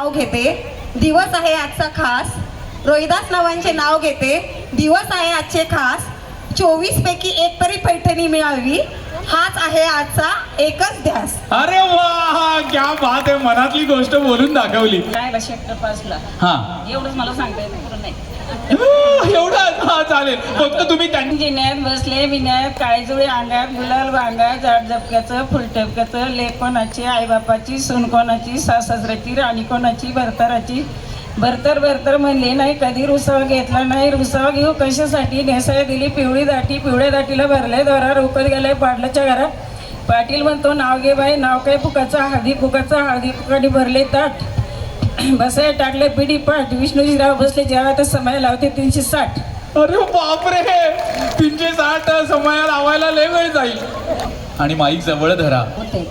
नाव घेते. दिवस आहे आजचा खास. रोहिदास नावांचे नाव घेते. दिवस आहे आजचे खास. चोवीस पैकी एक तरी पैठणी मिळावी. हाच आहे आजचा एकच ध्यास. अरे वा क्या बात आहे. मनातली गोष्ट बोलून दाखवली. काय पाचला हा. एवढंच मला सांगता येतं नाही. एवढं हा चालेल. फक्त तुम्ही त्यांनी जिन्यात बसले विनायक काळेजुळे अंगात गुलाल वांगा जाड झपक्याचं फुलटपक्याचं लेख कोणाची आईबापाची सून कोणाची सासऱ्याची राणी कोणाची भरतराची. भरतर भरतर म्हणले नाही कधी रुसावा घेतला नाही रुसावा घेऊ कशासाठी? नेसाय दिली पिवळी दाटी पिवळ्या दाटीला भरले दोरा रोकत गेलाय पाडल्याच्या घरात. पाटील म्हणतो नाव घे बाई नाव काय फुकाचं? हळदी फुकाचं हळदी फुकाटी भरले ताट. बसाय टाकले पिढी पाठ विष्णूजीराव बसले. जेव्हा तर समय लावते तीनशे साठ. अरे बापरे. तीनशे साठ समया लावायला लय वेळ जाईल. आणि माईक जवळ धरा. होते.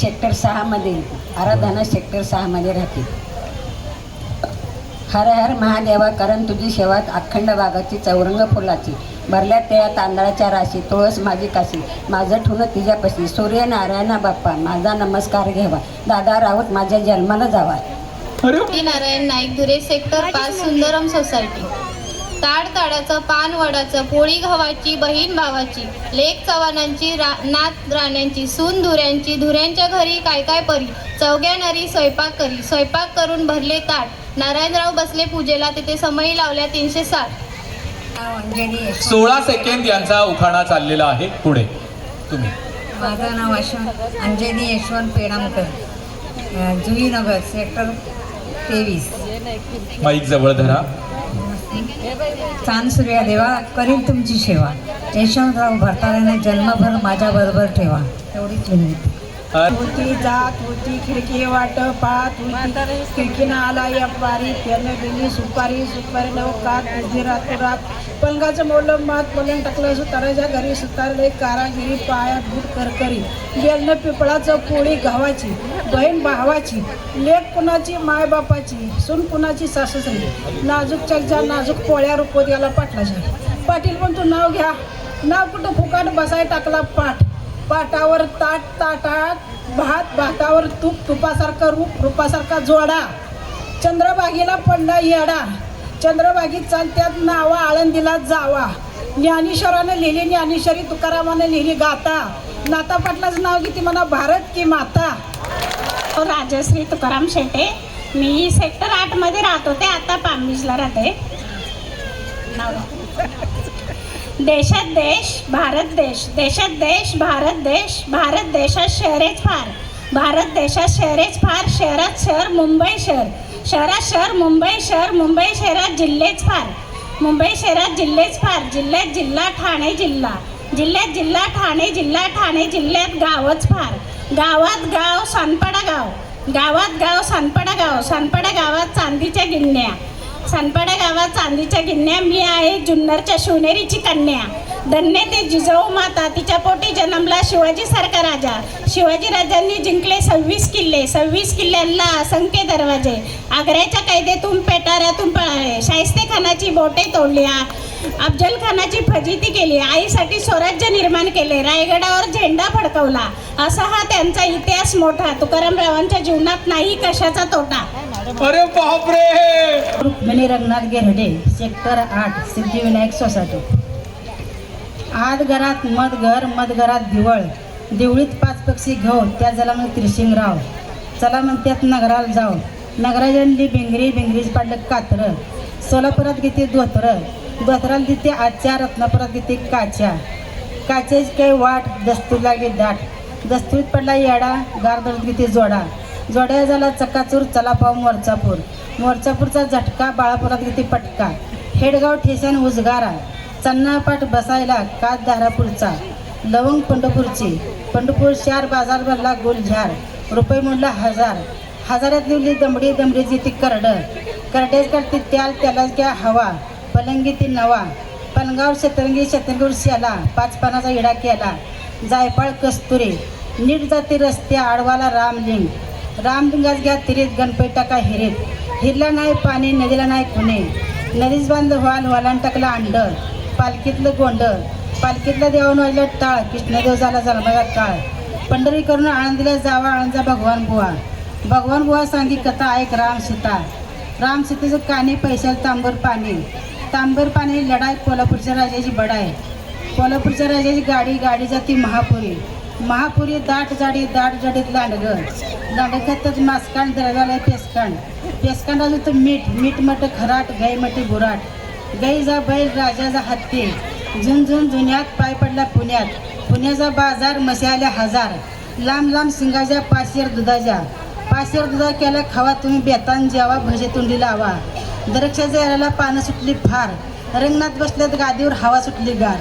सेक्टर सहामध्ये आराधना सेक्टर सहामध्ये राहते. हर हर महादेवा कारण तुझी सेवा अखंड बागाची चौरंग फुलाची. भरल्या त्या तांदळाच्या राशी तुळस माझी काशी. माझं ठुलं तिच्यापाशी. सूर्यनारायणा बाप्पा माझा नमस्कार घ्यावा. दादा राऊत माझ्या जन्माला जावा. अरे नारायण नाईक धुरे सेक्टर पाच सुंदरम सोसायटी ताड ताडाचं पान वडाचं पोळी गव्हाची बहीण भावाची लेक चव्हाणांची रा नात राण्यांची सून धुऱ्यांची धुऱ्यांच्या घरी काय काय परी चौघ्या नरी स्वयंपाक करी स्वयंपाक करून भरले ताट. नारायणराव बसले पूजेला तिथे समयी लावल्या तीनशे साठ. सोळा सेकंद यांचा उखाणा चाललेला आहे. पुढे. तुम्ही. माझं नाव अशोक अंजली यशवंत पेडामकर जुईनगर सेक्टर तेवीस. माईक जवळ धरा. चांद सूर्या देवा करील तुमची सेवा. यशवंतराव भरताऱ्याने जन्मभर माझ्याबरोबर ठेवा. एवढीच विनंती. होती जात होती खिडकी वाट पाहत होती खिडकीनं आला या पारी त्यानं गेली सुपारी सुपारी नव कात उभी रात पलंगाचं मोडलं मात बोलून टाकलं सुताराच्या घरी सुतारले कारागिरी पायात बूट करकरी. बेलनं पिपळाचं पोळी गावाची बहीण भावाची लेख कुणाची मायबापाची सून कुणाची साससरी नाजूक चकजा नाजूक पोळ्या रुपवत याला पाटलाच्या. पाटील पण तू नाव घ्या. नाव कुठं फुकाट बसाय टाकला पाठ. पाटावर ताट ताटात भात भातावर तूप तुपासारखा रूप रूपासारखा जोडा. चंद्रभागीला पडला येडा. चंद्रभागी चालत्यात नावा आळंदीला जावा. ज्ञानेश्वरानं लिहिली ज्ञानेश्वरी तुकारामानं लिहिली गाता नाता पाटलाचं नाव किती म्हणा भारत की माता. राजश्री तुकाराम शेटे. मी सेक्टर आठमध्ये राहत होते आता पामबीजला राहते. देशात देश भारत देश देशात देश भारत देश भारत देशात शहरेच फार. भारत देशात शहरेच फार शहरात शहर मुंबई शहर. शहरात शहर मुंबई शहर मुंबई शहरात जिल्हेच फार. मुंबई शहरात जिल्हेच फार. जिल्ह्यात जिल्हा ठाणे जिल्हा. जिल्ह्यात जिल्हा ठाणे जिल्हा ठाणे जिल्ह्यात गावच फार. गावात गाव सानपाडा गाव. गावात गाव सानपाडा गाव. सानपाडा गावात चांदीच्या गिन्या सानपाडा गावात चांदीच्या गिन्या मी आहे जुन्नरच्या शिवनेरीची कन्या. धन्य ते जिजाऊ माता तिच्या पोटी जन्मला शिवाजीसारखा राजा. शिवाजी राजांनी जिंकले सव्वीस किल्ले. सव्वीस किल्ल्यांना असंख्य दरवाजे. आग्र्याच्या कैदेतून पेटाऱ्यातून पळाले. शाहिस्ते खानाची बोटे तोडल्या. अफजल खानाची फजिती केली. आईसाठी स्वराज्य निर्माण केले. रायगडावर झेंडा फडकवला. असा हा त्यांचा इतिहास मोठा. तुकारामरावांच्या जीवनात नाही कशाचा तोटा. अरे बापरे! रुक्मिणी रंगनाथ गेरडे सेक्टर आठ सिद्धिविनायक सोसायटी आत घरात मध घर मध घरात दिवळ. दिवळीत पाच पक्षी घेऊ त्या जला मग त्रिशिंगराव. चला मग त्यात नगराला जाऊ. नगराजंडी भिंगरी बिंगरीज पाडलं कात्र. सोलापुरात घेते धोत्र. धोत्राला देते आजच्या रत्नापुरात घेते काच्या. काचेच काही वाट दस्तूर लागे दाट. दस्तुरीत पडला येडा गारदळत घेते जोडा. जोड्या झाला चक्काचूर चला पाव मोर्चापूर. मोर्चापूरचा झटका बाळापुरात किती पटका? हेडगाव ठेसन उजगारा. चन्नापाट बसायला कात धारापूरचा. लवंग पंढरपूरची. पंढरपूर शहर बाजार भरला गुलझार रुपये म्हणला हजार. हजारात लिवली दमडी दमडीची ती करडं. करड्याच करते त्याल त्याला क्या हवा. पलंगी ती नवा. पनगाव शतरंगी शतरंगूर शेला पाच पानाचा इडा केला. जायपाळ कस्तुरी. नीट जाते रस्ते आडवाला रामलिंग. रामलिंगास घ्या तिरीत गणपती टाका हिरीत. हिरला नाही पाणी नदीला नाही खुणे. नदीच बांध व्हाल व्हालान टाकला अंड पालखीतलं गोंड पालखीतला देवान वाजला टाळ कृष्णदेव झाला जन्माला काळ पंढरी करून आनंदीला जावा आनंदा भगवान बुवा. भगवान बुवा सांगी कथा ऐक राम सीता. राम सीतेचं काने पैशाला तांबर पाणी. तांबर पाणी लढाई कोल्हापूरच्या राजाची बडाई कोल्हापूरच्या राजाची गाडी गाडी जाती महापुरी. महापुरी दाट जाडी दाट जाडीत लांडगं. लांडग्यातच मासकांड द्रव्याला पेसकांड. पेसकांड तर मीठ मीठ मट खराट गै मटी बुराट गाई जा बैल राजाचा हत्ती. झुंझुन जुन्यात पाय पडला पुण्यात. पुण्याचा बाजार मशाल्या हजार. लांब लांब सिंगाच्या पाचशेर दुधाच्या पाचशेर दुधा केला खावा तुम्ही बेतान जेवा भजे तोंडी लावा. दरक्षाच्या याला पानं सुटली फार. रंगनाथ बसल्यात गादीवर हवा सुटली गार.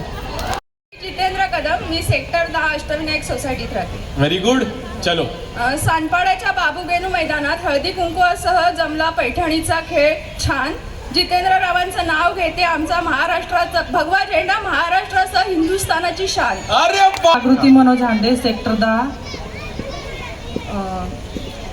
मी सेक्टर दहा अष्टविनायक सोसायटीत राहते. व्हेरी गुड चलो. अ, सानपाड्याच्या बाबूगेनू मैदानात हळदी कुंकवासह जमला पैठणीचा खेळ छान. जितेंद्ररावांचं नाव घेते आमचा महाराष्ट्राचा भगवा झेंडा महाराष्ट्रासह हिंदुस्थानाची शान. अरे बा जागृती मनोज हांडे सेक्टर दहा. अ,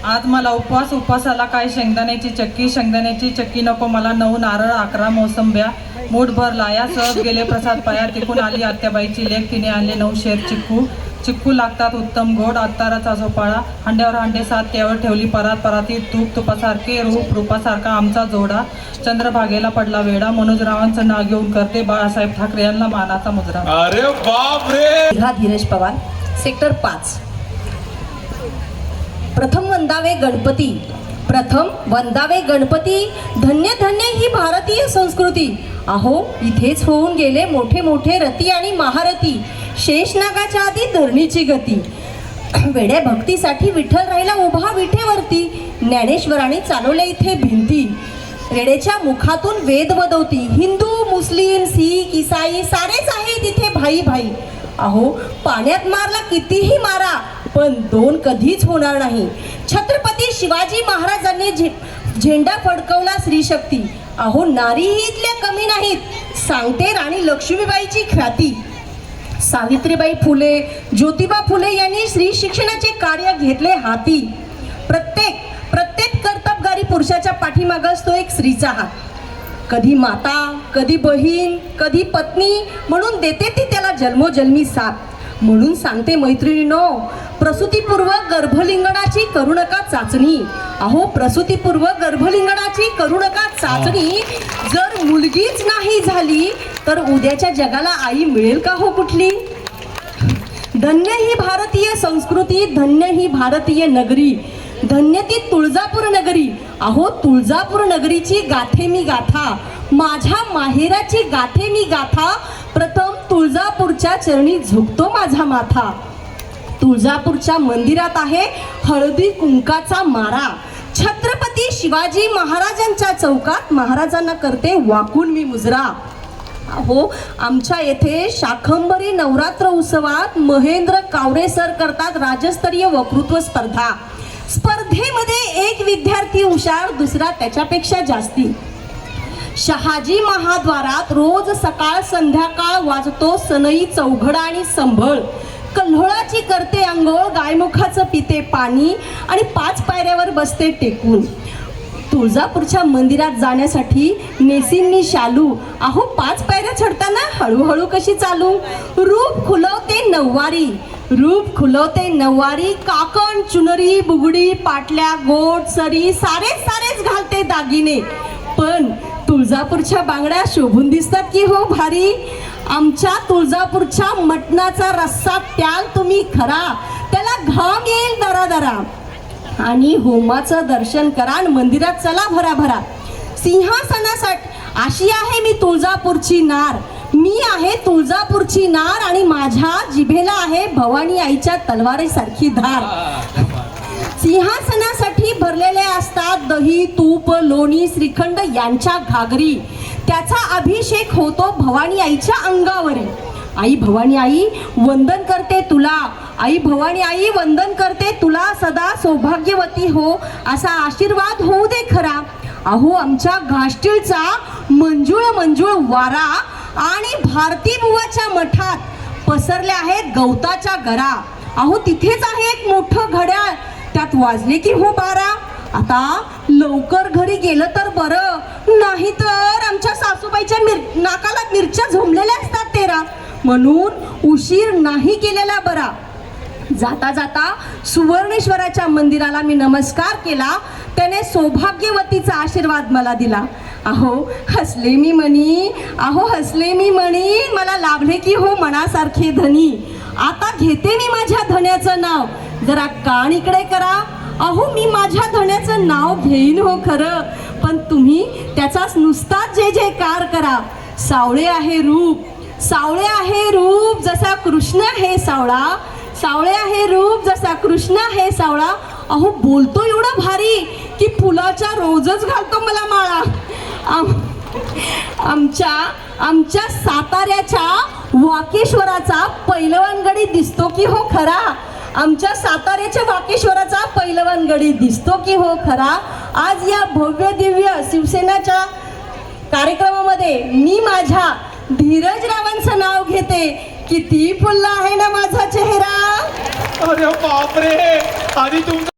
आज मला उपवास उपवासाला काय शेंगदाण्याची चक्की शेंगदाण्याची चक्की नको मला नऊ नारळ अकरा मोसंब्या मूठभर लाया सहज गेले प्रसाद पाया तिकून आली आत्याबाईची लेख. तिने आणले नऊ शेर चिक्कू. चिक्कू लागतात उत्तम गोड अत्ताराचा झोपाळा. हांड्यावर हांडे सात त्यावर ठेवली परात पराती. तूप तुपासारखे रूप रूपासारखा आमचा जोडा. चंद्रभागेला पडला वेडा मनोजरावांचं नाव घेऊन करते बाळासाहेब ठाकरे यांना मानाचा मुजरा. अरे बाप रे धीरज पवार सेक्टर पाच. प्रथम वंदावे गणपती. प्रथम वंदावे गणपती. धन्य धन्य ही भारतीय संस्कृती. अहो इथेच होऊन गेले मोठे मोठे रती आणि महारथी. शेषनागाच्या आधी धरणीची गती. वेड्या भक्तीसाठी विठ्ठल राहिला उभा विठेवरती. ज्ञानेश्वराने चालवल्या इथे भिंती. रेडेच्या मुखातून वेद वदवती. हिंदू मुस्लिम सिख इसाई सारेच आहे तिथे भाई भाई. अहो पाण्यात मारला कितीही मारा पण दोन कधीच होणार नाही. छत्रपती शिवाजी महाराजांनी झेंडा फडकवला स्त्रीशक्ती. अहो नारीही इथल्या कमी नाहीत. सांगते राणी लक्ष्मीबाईची ख्याती. सावित्रीबाई फुले ज्योतिबा फुले यांनी स्त्री शिक्षणाचे कार्य घेतले हाती. प्रत्येक प्रत्येक कर्तबगारी पुरुषाच्या पाठीमागच असतो एक स्त्रीचा हात. कधी माता कधी बहीण कधी पत्नी म्हणून देते ती त्याला जन्मोजन्मी साथ. म्हणून सांगते मैत्रिणीनो प्रसूतीपूर्व गर्भलिंगणाची करू नका चाचणी. अहो प्रसूतीपूर्व गर्भलिंगणाची करू नका चाचणी. जर मुलगीच नाही झाली तर उद्याच्या जगाला आई मिळेल का हो कुठली? धन्य ही भारतीय संस्कृती धन्य ही भारतीय नगरी. धन्य ती तुळजापूर नगरी. अहो तुळजापूर नगरीची गाथे मी गाथा. माझ्या माहेराची गाथे मी गाथा. प्रथम तुळजापूरच्या चरणी झुकतो माझा माथा. तुळजापूरच्या मंदिरात आहे हळदी कुंकाचा मारा. छत्रपती शिवाजी महाराजांच्या चौकात महाराजांना करते वाकून मी मुजरा. हो आमच्या येथे शाखंबरी नवरात्र उत्सवात महेंद्र कावरे सर करतात राजस्तरीय वक्तृत्व स्पर्धा. स्पर्धेमध्ये एक विद्यार्थी हुशार दुसरा त्याच्यापेक्षा जास्ती. शहाजी महाद्वारात रोज सकाळ संध्याकाळ वाजतो सनई चौघडा आणि संभळ. कल्होळाची करते अंघोळ गायमुखाचं पिते पाणी आणि पाच पायऱ्यावर बसते टेकून. तुळजापूरच्या मंदिरात जाण्यासाठी नेसींनी शालू. अहो पाच पायऱ्या चढताना हळूहळू कशी चालू? रूप खुलवते नऊवारी. रूप खुलवते नऊवारी काकण चुनरी बुगडी पाटल्या गोट सरी सारेच सारेच घालते दागिने. पण तुळजापूरच्या बांगड्या शोभून दिसतात की हो भारी. आमच्या तुळजापूरच्या मटणाचा रस्सा प्याल तुम्ही खरा. त्याला घाम येईल दरा दरा. आणि होमाचं दर्शन करा आणि मंदिरात चला भरा भरा. सिंहासनासाठी अशी आहे मी तुळजापूरची नार. मी आहे तुळजापूरची नार आणि माझ्या जिभेला आहे भवानी आईच्या तलवारीसारखी धार. सिंहासनासाठी भरलेले असतात दही तूप लोणी श्रीखंड यांच्या घागरी. त्याचा अभिषेक होतो भवानी आईच्या अंगावर. आई भवानी आई वंदन करते तुला. आई भवानी आई वंदन करते तुला. सदा सौभाग्यवती हो. असा आशीर्वाद होऊ दे खरा. अहो आमच्या घाष्टीळचा मंजुळ मंजुळ वारा आणि भारती बुवाच्या मठात पसरल्या आहेत गवताच्या गरा. अहो तिथेच आहे एक मोठं घड्याळ. त्यात वाजले की हो बारा आता लवकर घरी गेलं तर बरं. नाही तर आमच्या सासूबाईच्या मिर नाकाला मिरच्या झोंबलेल्या असतात तेरा. म्हणून उशीर नाही केलेला बरा. जाता जाता सुवर्णेश्वराच्या मंदिराला मी नमस्कार केला. त्याने सौभाग्यवतीचा आशीर्वाद मला दिला. अहो हसले मी म्हणी. अहो हसले मी म्हणी. मला लाभले की हो मनासारखे धनी. आता घेते मी माझ्या धन्याचं नाव. जरा कान इकडे करा. अहो मी माझ्या धण्याचं नाव घेईन हो खरं. पण तुम्ही त्याचाच नुसताच जे जे कार करा. सावळे आहे रूप. सावळे आहे रूप जसा कृष्ण हे सावळा. सावळे आहे रूप जसा कृष्ण हे सावळा. अहो बोलतो एवढा भारी की फुलाच्या रोजच घालतो मला माळा. आम आमच्या आमच्या साताऱ्याच्या वाकेश्वराचा पैलवानगडी दिसतो की हो खरा. आमच्या साताऱ्याच्या वाकेश्वराचा पैलवानगडी दिसतो की हो खरा? आज या भव्य दिव्य शिवसेनाच्या कार्यक्रमामध्ये मी माझ्या धीरजरावांचं नाव घेते. किती फुलला आहे ना माझा चेहरा? अरे बापरे! आणि तुमचा